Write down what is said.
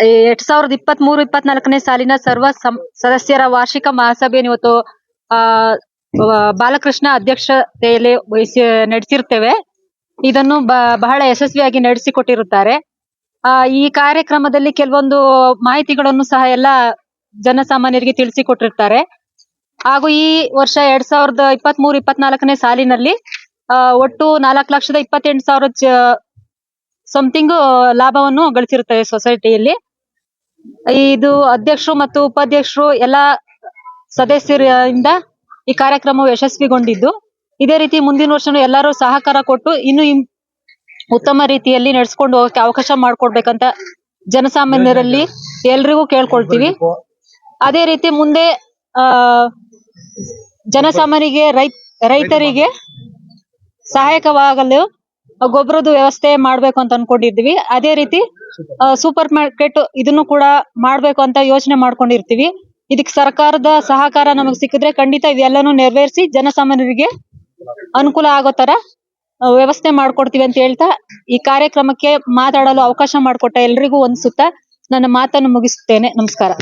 ಎರಡ್ ಸಾವಿರದ ಇಪ್ಪತ್ತ್ ಮೂರು ಇಪ್ಪತ್ನಾಲ್ಕನೇ ಸಾಲಿನ ಸರ್ವ ಸಂ- ಸದಸ್ಯರ ವಾರ್ಷಿಕ ಮಹಾಸಭೆಯನ್ನು ಇವತ್ತು ಆ ಬಾಲಕೃಷ್ಣ ಅಧ್ಯಕ್ಷತೆಯಲ್ಲಿ ವಹಿಸಿ ನಡೆಸಿರ್ತೇವೆ. ಇದನ್ನು ಬಹಳ ಯಶಸ್ವಿಯಾಗಿ ನಡೆಸಿಕೊಟ್ಟಿರುತ್ತಾರೆ. ಆ ಈ ಕಾರ್ಯಕ್ರಮದಲ್ಲಿ ಕೆಲವೊಂದು ಮಾಹಿತಿಗಳನ್ನು ಸಹ ಎಲ್ಲ ಜನಸಾಮಾನ್ಯರಿಗೆ ತಿಳಿಸಿಕೊಟ್ಟಿರ್ತಾರೆ. ಹಾಗೂ ಈ ವರ್ಷ ಎರಡ್ ಸಾವಿರದ ಇಪ್ಪತ್ತ್ ಮೂರು ಇಪ್ಪತ್ನಾಲ್ಕನೇ ಸಾಲಿನಲ್ಲಿ ಆ, ಒಟ್ಟು ನಾಲ್ಕು ಲಕ್ಷದ ಇಪ್ಪತ್ತೆಂಟು ಸಾವಿರ ಸಮಥಿಂಗ್ ಲಾಭವನ್ನು ಗಳಿಸಿರುತ್ತದೆ ಸೊಸೈಟಿಯಲ್ಲಿ ಇದು ಅಧ್ಯಕ್ಷರು ಮತ್ತು ಉಪಾಧ್ಯಕ್ಷರು ಎಲ್ಲ ಸದಸ್ಯರಿಂದ ಈ ಕಾರ್ಯಕ್ರಮವು ಯಶಸ್ವಿಗೊಂಡಿದ್ದು, ಇದೇ ರೀತಿ ಮುಂದಿನ ವರ್ಷ ಎಲ್ಲರೂ ಸಹಕಾರ ಕೊಟ್ಟು ಇನ್ನು ಉತ್ತಮ ರೀತಿಯಲ್ಲಿ ನಡೆಸಿಕೊಂಡು ಹೋಗಕ್ಕೆ ಅವಕಾಶ ಮಾಡಿಕೊಡ್ಬೇಕಂತ ಜನಸಾಮಾನ್ಯರಲ್ಲಿ ಎಲ್ರಿಗೂ ಕೇಳ್ಕೊಳ್ತೀವಿ. ಅದೇ ರೀತಿ ಮುಂದೆ, ಆ, ಜನಸಾಮಾನ್ಯರಿಗೆ ರೈತ ರೈತರಿಗೆ ಸಹಾಯಕವಾಗಲು ಗೊಬ್ಬರದ ವ್ಯವಸ್ಥೆ ಮಾಡ್ಬೇಕು ಅಂತ ಅನ್ಕೊಂಡಿದ್ವಿ. ಅದೇ ರೀತಿ ಸೂಪರ್ ಮಾರ್ಕೆಟ್ ಇದನ್ನು ಕೂಡ ಮಾಡಬೇಕು ಅಂತ ಯೋಚನೆ ಮಾಡ್ಕೊಂಡಿರ್ತೀವಿ. ಇದಕ್ಕೆ ಸರ್ಕಾರದ ಸಹಕಾರ ನಮಗೆ ಸಿಕ್ಕಿದ್ರೆ ಖಂಡಿತ ಇವೆಲ್ಲನೂ ನೆರವೇರಿಸಿ ಜನಸಾಮಾನ್ಯರಿಗೆ ಅನುಕೂಲ ಆಗೋ ತರ ವ್ಯವಸ್ಥೆ ಮಾಡ್ಕೊಡ್ತೀವಿ ಅಂತ ಹೇಳ್ತಾ ಈ ಕಾರ್ಯಕ್ರಮಕ್ಕೆ ಮಾತಾಡಲು ಅವಕಾಶ ಮಾಡಿಕೊಟ್ಟ ಎಲ್ರಿಗೂ ಒಂದ್ಸುತ್ತಾ ನನ್ನ ಮಾತನ್ನು ಮುಗಿಸುತ್ತೇನೆ. ನಮಸ್ಕಾರ.